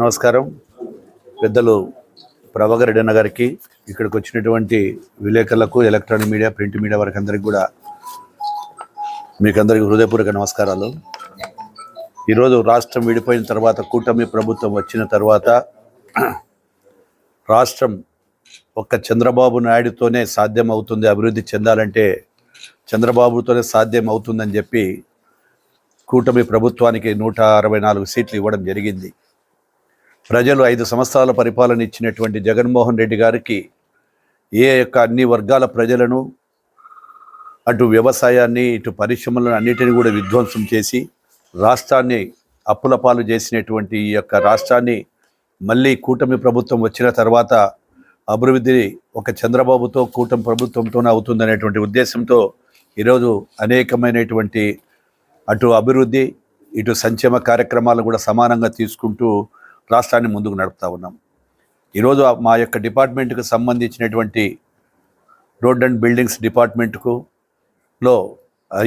నమస్కారం. పెద్దలు ప్రభాకర్ రెడ్డి అన్న గారికి ఇక్కడికి వచ్చినటువంటి విలేకరులకు ఎలక్ట్రానిక్ మీడియా ప్రింట్ మీడియా వారికి అందరికి కూడా మీకు హృదయపూర్వక నమస్కారాలు. ఈరోజు రాష్ట్రం విడిపోయిన తర్వాత కూటమి ప్రభుత్వం వచ్చిన తర్వాత రాష్ట్రం ఒక్క చంద్రబాబు నాయుడుతోనే సాధ్యం అవుతుంది అభివృద్ధి చెందాలంటే చంద్రబాబుతోనే సాధ్యం అవుతుందని చెప్పి కూటమి ప్రభుత్వానికి నూట అరవై నాలుగు సీట్లు ఇవ్వడం జరిగింది. ప్రజలు ఐదు సంవత్సరాల పరిపాలన ఇచ్చినటువంటి జగన్మోహన్ రెడ్డి గారికి ఏ యొక్క అన్ని వర్గాల ప్రజలను అటు వ్యవసాయాన్ని ఇటు పరిశ్రమలను అన్నిటిని కూడా విధ్వంసం చేసి రాష్ట్రాన్ని అప్పుల పాలు చేసినటువంటి ఈ యొక్క రాష్ట్రాన్ని మళ్ళీ కూటమి ప్రభుత్వం వచ్చిన తర్వాత అభివృద్ధి ఒక చంద్రబాబుతో కూటమి ప్రభుత్వంతోనే అవుతుందనేటువంటి ఉద్దేశంతో ఈరోజు అనేకమైనటువంటి అటు అభివృద్ధి ఇటు సంక్షేమ కార్యక్రమాలు కూడా సమానంగా తీసుకుంటూ రాష్ట్రాన్ని ముందుకు నడుపుతా ఉన్నాం. ఈరోజు మా యొక్క డిపార్ట్మెంట్కు సంబంధించినటువంటి రోడ్ అండ్ బిల్డింగ్స్ డిపార్ట్మెంట్కు లో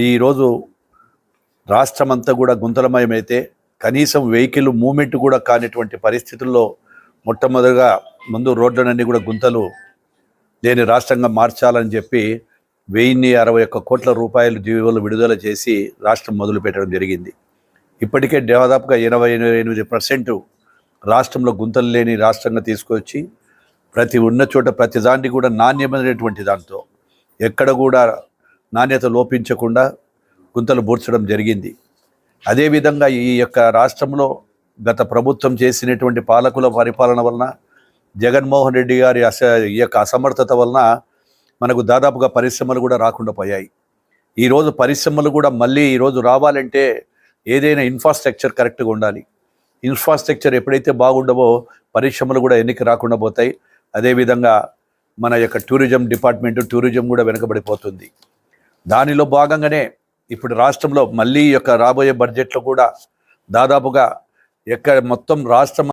ఈరోజు రాష్ట్రం అంతా కూడా గుంతలమయమైతే కనీసం వెహికల్ మూమెంట్ కూడా కానిటువంటి పరిస్థితుల్లో మొట్టమొదటిగా ముందు రోడ్లనన్నీ కూడా గుంతలు లేని రాష్ట్రంగా మార్చాలని చెప్పి వెయ్యిన్ని అరవై ఒక్క కోట్ల రూపాయలు జీవోలు విడుదల చేసి రాష్ట్రం మొదలుపెట్టడం జరిగింది. ఇప్పటికే దాదాపుగా ఎనభై ఎనిమిది పర్సెంట్ రాష్ట్రంలో గుంతలు లేని రాష్ట్రంగా తీసుకొచ్చి ప్రతి ఉన్న చోట ప్రతి దాన్ని కూడా నాణ్యమైనటువంటి దాంతో ఎక్కడ కూడా నాణ్యత లోపించకుండా గుంతలు బూడ్చడం జరిగింది. అదేవిధంగా ఈ యొక్క రాష్ట్రంలో గత ప్రభుత్వం చేసినటువంటి పాలకుల పరిపాలన వలన జగన్మోహన్ రెడ్డి గారి అస ఈ యొక్క అసమర్థత వలన మనకు దాదాపుగా పరిశ్రమలు కూడా రాకుండా పోయాయి. ఈరోజు పరిశ్రమలు కూడా మళ్ళీ ఈరోజు రావాలంటే ఏదైనా ఇన్ఫ్రాస్ట్రక్చర్ కరెక్ట్గా ఉండాలి. ఇన్ఫ్రాస్ట్రక్చర్ ఎప్పుడైతే బాగుండవో పరిశ్రమలు కూడా ఎన్నిక రాకుండా పోతాయి. అదేవిధంగా మన యొక్క టూరిజం డిపార్ట్మెంట్ టూరిజం కూడా వెనుకబడిపోతుంది. దానిలో భాగంగానే ఇప్పుడు రాష్ట్రంలో మళ్ళీ యొక్క రాబోయే బడ్జెట్లో కూడా దాదాపుగా ఎక్కడ మొత్తం రాష్ట్రం